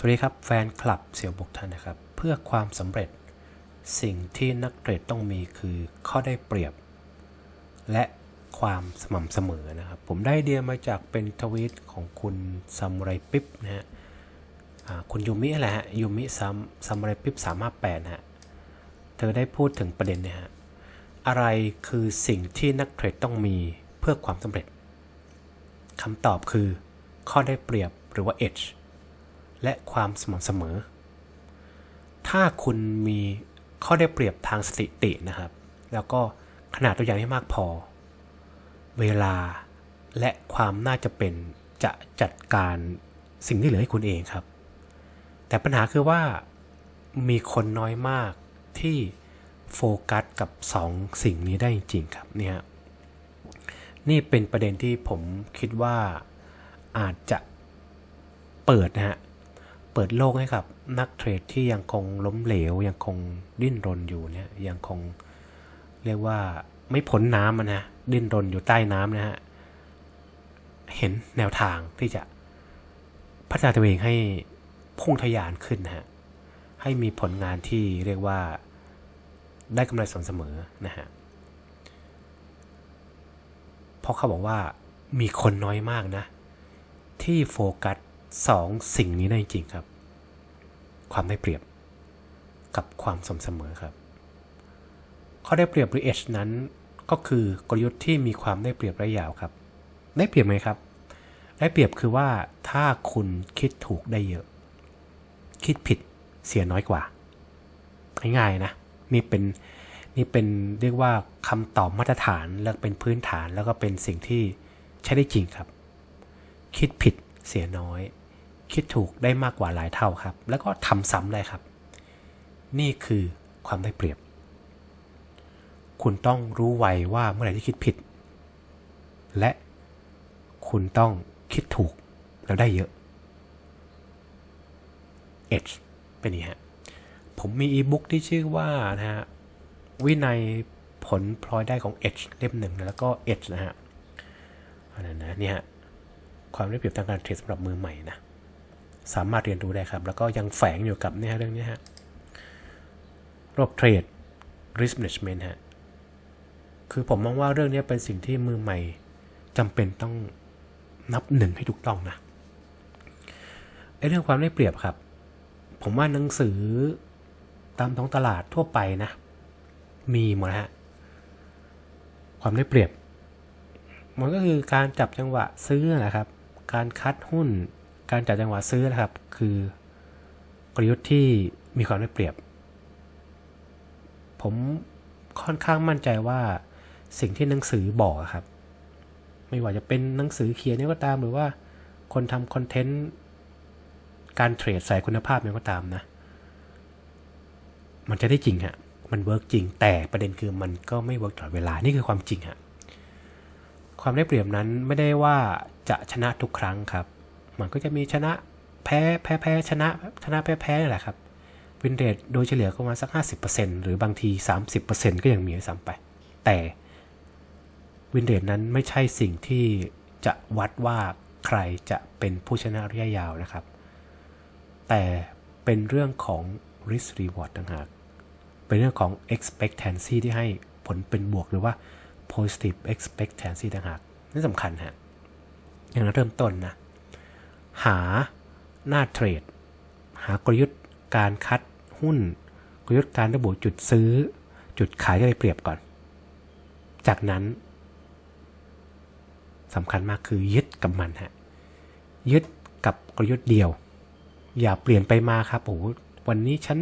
สวัสดีครับ แฟนคลับเสี่ยวบุกท่านนะครับ เพื่อความสำเร็จสิ่งที่นักเทรดต้องมีคือข้อได้เปรียบ และความสม่ำเสมอนะครับ ผมได้เดียมาจากเป็นทวีตของคุณซามูไรปิ๊บนะฮะคุณยูมิแหละฮะยูมิซัมซามูไรปิ๊บสามห้าแปดฮะเธอได้พูดถึงประเด็นเนี่ยฮะอะไรคือสิ่งที่นักเทรดต้องมีเพื่อความสำเร็จคำตอบคือข้อได้เปรียบหรือว่า edge และความสม่ำเสมอ ถ้าคุณมีข้อได้เปรียบทางสถิตินะครับ แล้วก็ขนาดตัวอย่างที่มากพอ เวลาและความน่าจะเป็นจะจัดการสิ่งที่เหลือให้คุณเองครับ แต่ปัญหาคือว่ามีคนน้อยมากที่โฟกัสกับสองสิ่งนี้ได้จริงๆครับเนี่ยนี่เป็นประเด็นที่ผมคิดว่าอาจจะเปิดนะฮะ ปิดโลกให้กับนักเทรดที่ยังคงล้มเหลว ยังคงดิ้นรนอยู่เนี่ยยังคงเรียกว่าไม่พ้นน้ำอะนะดิ้นรนอยู่ใต้น้ำนะฮะเห็นแนวทางที่จะพัฒนาตัวเองให้พุ่งทะยานขึ้นนะฮะให้มีผลงานที่เรียกว่าได้กำไรสม่ำเสมอนะฮะเพราะเขาบอกว่ามีคนน้อยมากนะ ที่โฟกัส สองสิ่งนี้ได้จริงครับ ความได้เปรียบกับความสมเสมอครับ ข้อได้เปรียบหรือ H นั้นก็คือกลยุทธ์ที่มีความได้เปรียบระยะยาวครับ ได้เปรียบไหมครับ ได้เปรียบคือว่าถ้าคุณคิดถูกได้เยอะ คิดผิดเสียน้อยกว่า ง่ายๆนะนี่เป็นนี่เป็นเรียกว่าคำตอบมาตรฐานและเป็นพื้นฐานแล้วก็เป็นสิ่งที่ใช้ได้จริงครับ คิดผิด เสียน้อย คิดถูกได้มากกว่าหลายเท่าครับ แล้วก็ทำซ้ำได้ครับ นี่คือความได้เปรียบ คุณต้องรู้ไวว่าเมื่อไหร่ที่คิดผิด และคุณต้องคิดถูกแล้วได้เยอะ H เป็นนี้ฮะ ผมมีอีบุ๊กที่ชื่อว่านะฮะ วินัยผลพลอยได้ของ H เล่มหนึ่งนะแล้วก็ H นะฮะอันนั้นนะเนี่ยฮะ ความได้เปรียบทางการเทรดสำหรับมือใหม่นะสามารถเรียนรู้ได้ครับ แล้วก็ยังแฝงอยู่กับเนี่ยฮะเรื่องนี้ฮะระบบเทรด risk management ฮะคือผมมองว่าเรื่องนี้เป็นสิ่งที่มือใหม่จำเป็นต้องนับหนึ่งให้ถูกต้องนะไอเรื่องความได้เปรียบครับ ผมว่าหนังสือตามท้องตลาดทั่วไปนะ มีหมดฮะความได้เปรียบ มันก็คือการจับจังหวะซื้อนะครับ การคัดหุ้น การจับจังหวะซื้อนะครับ คือกลยุทธ์ที่มีความได้เปรียบ ผมค่อนข้างมั่นใจว่าสิ่งที่หนังสือบอกครับ ไม่ว่าจะเป็นหนังสือเขียนนี่ก็ตามหรือว่าคนทำคอนเทนต์การเทรดใส่คุณภาพนี่ก็ตามนะ มันจะได้จริงฮะมันเวิร์กจริงแต่ประเด็นคือมันก็ไม่เวิร์กตลอดเวลานี่คือความจริงฮะ ความได้เปรียบนั้นไม่ได้ว่าจะชนะทุกครั้งครับ มันก็จะมีชนะแพ้แพ้แพ้ชนะชนะแพ้แพ้นี่แหละครับวินเรทโดยเฉลี่ยก็มาสัก 50%หรือบางที 30%ก็ยังมีซ้ำไป แต่วินเรทนั้นไม่ใช่สิ่งที่จะวัดว่าใครจะเป็นผู้ชนะระยะยาวนะครับ แต่เป็นเรื่องของ risk reward ต่างหาก เป็นเรื่องของ expectancy ที่ให้ผลเป็นบวกหรือว่า positive expectancy ต่างหากนี่สำคัญฮะอย่างนั้นเริ่มต้นนะ หาหน้าเทรด หากลยุทธ์การคัดหุ้น กลยุทธ์การระบุจุดซื้อ จุดขายได้เปรียบก่อน จากนั้นสำคัญมากคือยึดกับมันฮะยึดกับกลยุทธ์เดียว อย่าเปลี่ยนไปมาครับโอ้วันนี้ฉัน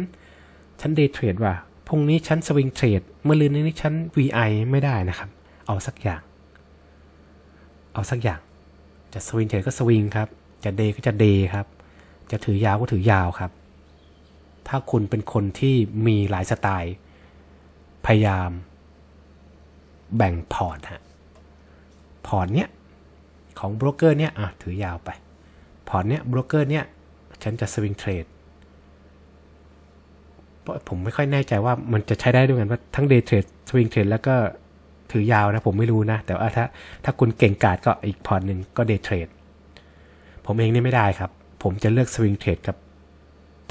ฉันเดย์เทรดว่ะ พรุ่งนี้ฉันสวิงเทรดเมื่อลืนนี้ฉัน VI ไม่ได้นะครับ เอาสักอย่าง เอาสักอย่าง จะสวิงเทรดก็สวิงครับ จะเดก็จะเดครับ จะถือยาวก็ถือยาวครับ ถ้าคุณเป็นคนที่มีหลายสไตล์ พยายาม แบ่งพอร์ตฮะ พอร์ตเนี้ยของโบรกเกอร์เนี้ยอะถือยาวไป พอร์ตเนี้ยโบรกเกอร์เนี้ยฉันจะสวิงเทรด ผมไม่ค่อยแน่ใจว่ามันจะใช้ได้ด้วยกันว่าทั้งเดย์เทรดสวิงเทรดแล้วก็ถือยาวนะ ผมไม่รู้นะ แต่ว่าถ้าถ้าคุณเก่งกาจก็อีกพอร์ตหนึ่งก็เดย์เทรดผมเองนี่ไม่ได้ครับ ผมจะเลือกสวิงเทรดกับ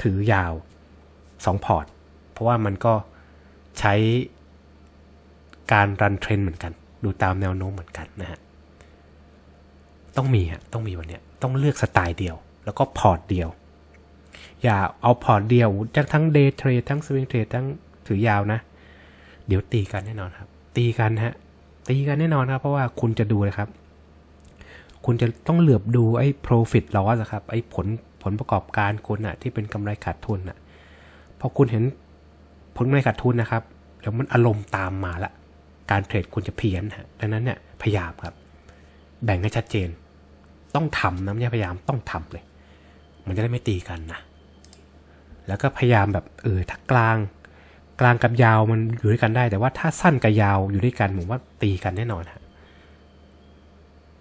ถือยาว 2 พอร์ต เพราะว่ามันก็ใช้การรันเทรนเหมือนกัน ดูตามแนวโน้มเหมือนกันนะฮะต้องมีฮะต้องมีวันเนี้ยต้องเลือกสไตล์เดียว แล้วก็พอร์ตเดียว อย่าเอาพอร์ตเดียวจะทั้งเดย์เทรดทั้งสวิงเทรดทั้งถือยาวนะ เดี๋ยวตีกันแน่นอนครับ ตีกันฮะ ตีกันแน่นอนครับ เพราะว่าคุณจะดูเลยครับ คุณจะต้องเหลือบดูไอ้ profit loss อะครับ ไอ้ผลผลประกอบการคุณอะที่เป็นกำไรขาดทุนอะพอคุณเห็นผลกำไรขาดทุนนะครับเดี๋ยวมันอารมณ์ตามมาละการเทรดคุณจะเพี้ยนฮะดังนั้นเนี่ยพยายามครับ แบ่งให้ชัดเจน ต้องทำนะไม่ใช่พยายามต้องทำเลย มันจะได้ไม่ตีกันนะ แล้วก็พยายามแบบเออถ้ากลาง กลางกับยาวมันอยู่ด้วยกันได้ แต่ว่าถ้าสั้นกับยาวอยู่ด้วยกันผมว่าตีกันแน่นอนฮะ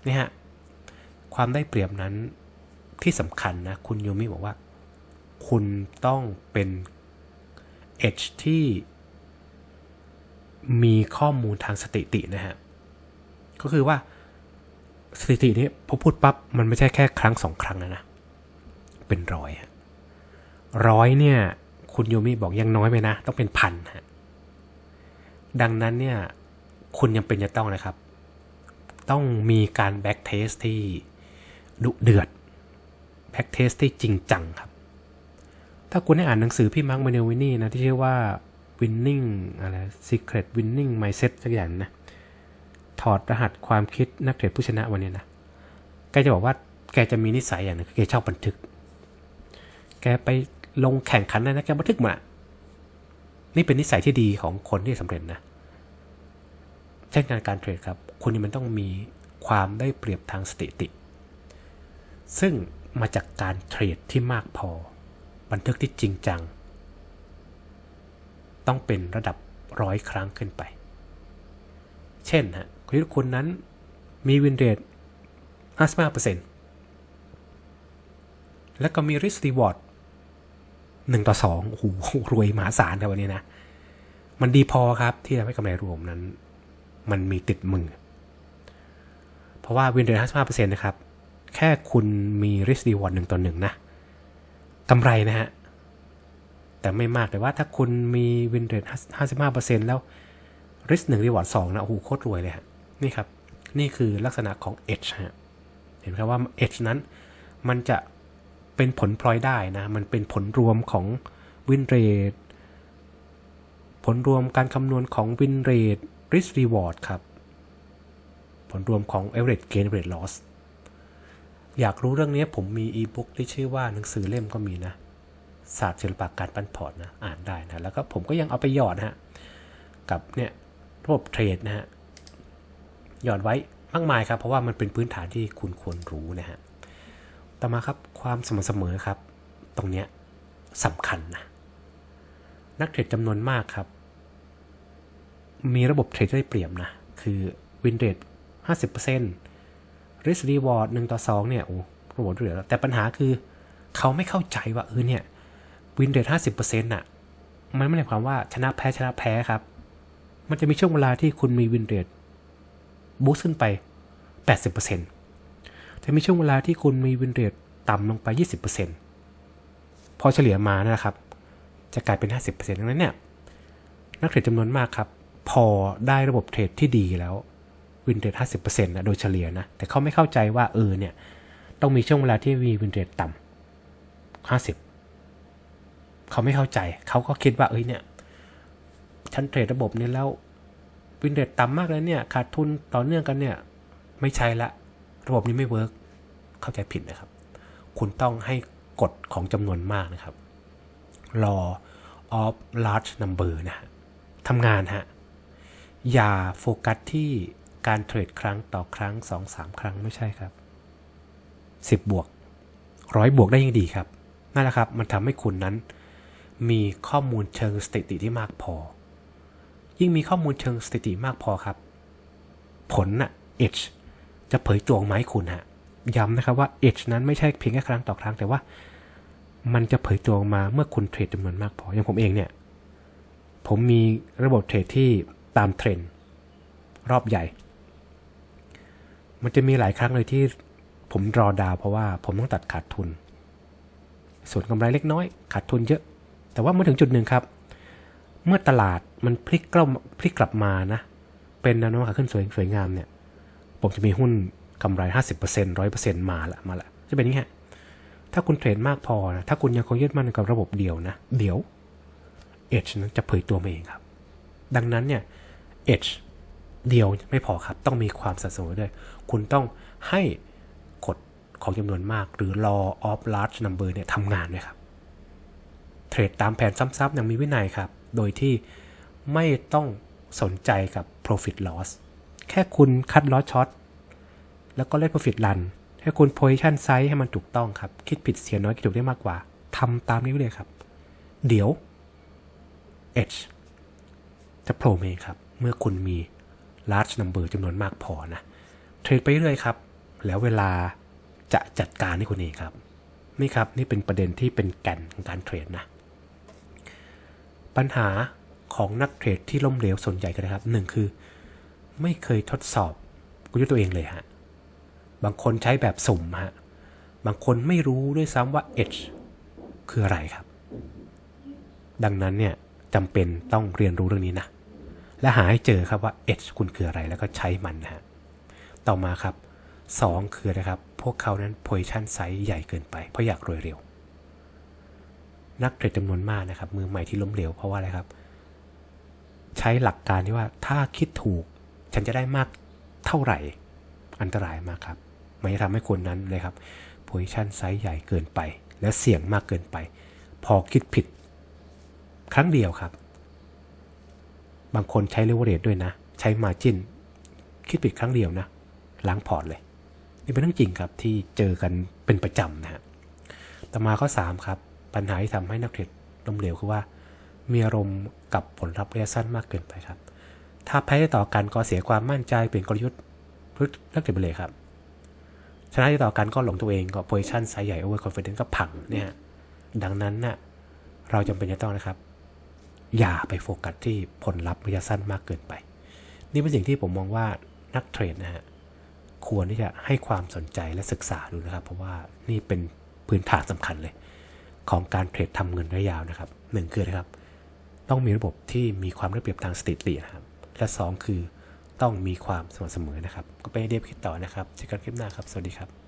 นี่ฮะความได้เปรียบนั้นที่สำคัญนะคุณโยมิบอกว่า คุณต้องเป็น edge ที่มีข้อมูลทางสถิตินะฮะ ก็คือว่าสถิตินี้พอพูดปั๊บมันไม่ใช่แค่ครั้งสองครั้งนะนะ เป็นร้อยฮะ ร้อยเนี่ย คุณโยมิบอกยังน้อยไปนะ ต้องเป็นพันฮะดังนั้นเนี่ย คุณยังเป็นจะต้องนะครับ ต้องมีการแบ็กเทสที่ดุเดือดแบ็กเทสที่จริงจังครับ ถ้าคุณได้อ่านหนังสือพี่มาร์คมาเนลวินนี่นะที่ชื่อว่า winning อะไร secret winning mindset สักอย่างนะ ถอดรหัสความคิดนักเทรดผู้ชนะวันนี้นะ แกจะบอกว่าแกจะมีนิสัยอย่างหนึงคือแกชอบบันทึก แกไป ลงแข่งขันอะไรนะแกบันทึกมา นี่เป็นนิสัยที่ดีของคนที่สำเร็จนะ เช่นการการเทรดครับคุณนี่มันต้องมีความได้เปรียบทางสถิติ ซึ่งมาจากการเทรดที่มากพอ บันทึกที่จริงจัง ต้องเป็นระดับร้อยครั้งขึ้นไป เช่นฮะคุณคุณนั้นมีวินเรท55%แล้วก็มี risk reward 1ต่อ2โอ้โหรวยมหาศาลครับวันนี้นะ มันดีพอครับที่ทำให้กำไรรวมนั้น มันมีติดมือ เพราะว่าวินเดอรท55%นต์นะครับ แค่คุณมี risk reward 1ต่อ1นะกำไรนะฮะ แต่ไม่มากแต่ว่าถ้าคุณมีวินเดอรท55%แล้ว risk 1 reward 2นะโอ้โหโคตรรวยเลยฮะนี่ครับ นี่คือลักษณะของ edge ฮะเห็นไหมครับว่า edge นั้นมันจะ เป็นผลพลอยได้นะ มันเป็นผลรวมของวินเรทผลรวมการคำนวณของวินเรท risk reward ครับ ผลรวมของ average gain average loss อยากรู้เรื่องนี้ผมมีอีบุ๊กที่ชื่อว่าหนังสือเล่มก็มีนะ ศาสตร์ศิลปะการปั้นพอร์ตนะ อ่านได้นะ แล้วก็ผมก็ยังเอาไปหยอดนะฮะ กับเนี่ยระบบเทรดนะฮะ หยอดไว้มากมายครับ เพราะว่ามันเป็นพื้นฐานที่คุณควรรู้นะฮะ ต่อมาครับความสม่ำเสมอครับ ตรงเนี้ยสำคัญนะ นักเทรดจำนวนมากครับ มีระบบเทรดได้เปรียบนะ คือวินเรท50% risk reward 1ต่อ2เนี่ยโอ้ระบบเหลือแต่ปัญหาคือเขาไม่เข้าใจว่าเออเนี่ยวินเรท50%น่ะมันไม่ได้ความว่าชนะแพ้ชนะแพ้ครับ มันจะมีช่วงเวลาที่คุณมีวินเรทบูสต์ขึ้นไป80% จะมีช่วงเวลาที่คุณมีวินเรทต่ำลงไป 20%พอเฉลี่ยมานะครับ จะกลายเป็น 50%ดังนั้นเนี่ย นักเทรดจำนวนมากครับ พอได้ระบบเทรดที่ดีแล้ววินเรท50%นะโดยเฉลี่ยนะ แต่เขาไม่เข้าใจว่าเออเนี่ย ต้องมีช่วงเวลาที่มีวินเรทต่ำ50 เขาไม่เข้าใจ เขาก็คิดว่าเอ้ยเนี่ย ฉันเทรดระบบนี้แล้ววินเรทต่ำมากเลยเนี่ย ขาดทุนต่อเนื่องกันเนี่ย ไม่ใช่ละ ระบบนี้ไม่เวิร์กเข้าใจผิดนะครับ คุณต้องให้กฎของจำนวนมากนะครับ law of large number นะฮะทำงานฮะ อย่าโฟกัสที่การเทรดครั้งต่อครั้ง 2-3 ครั้งไม่ใช่ครับ 10 บวกร้อยบวกได้ยิ่งดีครับ นั่นแหละครับ มันทำให้คุณนั้น มีข้อมูลเชิงสถิติที่มากพอ ยิ่งมีข้อมูลเชิงสถิติมากพอครับ ผลน่ะ edge จะเผยตวออกมาให้คุณฮะย้ำนะครับว่า edge นั้นไม่ใช่เพียงแค่ครั้งต่อครั้งแต่ว่า มันจะเผยตวออกมาเมื่อคุณเทรดจำนวนมากพออย่างผมเองเนี่ย ผมมีระบบเทรดที่ตามเทรนด์รอบใหญ่ มันจะมีหลายครั้งเลยที่ผมรอดาวเพราะว่าผมต้องตัดขาดทุน ส่วนกำไรเล็กน้อย ขาดทุนเยอะ แต่ว่าเมื่อถึงจุดหนึ่งครับ เมื่อตลาดมันพลิกกลับพลิกกลับมานะ เป็นแนวโน้มขาขึ้นสวยสวยงามเนี่ย ผมจะมีหุ้นกำไร 50% 100%มาละมาละจะเป็นอย่างนี้ฮะถ้าคุณเทรดมากพอนะถ้าคุณยังคงยึดมั่นกับระบบเดียวนะ เดี๋ยว Edge นั้นจะเผยตัวมาเองครับ ดังนั้นเนี่ย Edge เดียวไม่พอครับ ต้องมีความสัดส่วนด้วย คุณต้องให้กฎของจำนวนมาก หรือ law of large number เนี่ยทำงานด้วยครับเทรดตามแผนซ้ำๆอย่างมีวินัยครับ โดยที่ไม่ต้องสนใจกับ profit loss แค่คุณคัด loss short แล้วก็เล่น profit run ให้คุณ position size ให้มันถูกต้องครับ คิดผิดเสียน้อยคิดถูกได้มากกว่า ทำตามนี้ไปเลยครับ เดี๋ยว edge จะโผล่มาเองครับ เมื่อคุณมี large number จำนวนมากพอนะ เทรดไปเรื่อยครับ แล้วเวลาจะจัดการให้คุณเองครับ นี่ครับ นี่เป็นประเด็นที่เป็นแก่นของการเทรดนะ ปัญหาของนักเทรดที่ล้มเหลวส่วนใหญ่กันนะครับหนึ่งคือ ไม่เคยทดสอบกลยุทธ์ตัวเองเลยฮะ บางคนใช้แบบสุ่มฮะ บางคนไม่รู้ด้วยซ้ำว่า edge คืออะไรครับ ดังนั้นเนี่ยจำเป็นต้องเรียนรู้เรื่องนี้นะ และหาให้เจอครับว่า edge คุณคืออะไรแล้วก็ใช้มันนะฮะ ต่อมาครับ 2 คือนะครับ พวกเขานั้น position size ใหญ่เกินไป เพราะอยากรวยเร็ว นักเทรดจำนวนมากนะครับ มือใหม่ที่ล้มเหลวเพราะว่าอะไรครับ ใช้หลักการที่ว่าถ้าคิดถูก ฉันจะได้มากเท่าไหร่ อันตรายมากครับมันจะทำให้คนนั้นเลยครับ position size ใหญ่เกินไป และเสี่ยงมากเกินไป พอคิดผิด ครั้งเดียวครับ บางคนใช้เลเวอเรจด้วยนะ ใช้มาจินคิดผิดครั้งเดียวนะ ล้างพอร์ตเลย นี่เป็นเรื่องจริงครับที่เจอกันเป็นประจำนะฮะต่อมาข้อ3ครับปัญหาที่ทำให้นักเทรดล้มเหลวคือว่า มีอารมณ์กับผลลัพธ์ระยะสั้นมากเกินไปครับ ถ้าแพ้ต่อกันก็เสียความมั่นใจเปลี่ยนกลยุทธ์หรือนักเทรดไปเลยครับ ชนะต่อกันก็หลงตัวเองก็โพซิชันไซส์ใหญ่โอเวอร์คอนฟิเดนซ์ก็พังเนี่ยดังนั้นน่ะเราจำเป็นจะต้องนะครับ อย่าไปโฟกัสที่ผลลัพธ์ระยะสั้นมากเกินไป นี่เป็นสิ่งที่ผมมองว่านักเทรดนะฮะควรที่จะให้ความสนใจและศึกษาดูนะครับ เพราะว่านี่เป็นพื้นฐานสำคัญเลย ของการเทรดทำเงินระยะยาวนะครับหนึ่งคือนะครับ ต้องมีระบบที่มีความได้เปรียบทางสถิตินะครับ และสองคือต้องมีความสม่ำเสมอนะครับ ก็ไปเดฟคิดต่อนะครับเจอกันคลิปหน้าครับ สวัสดีครับ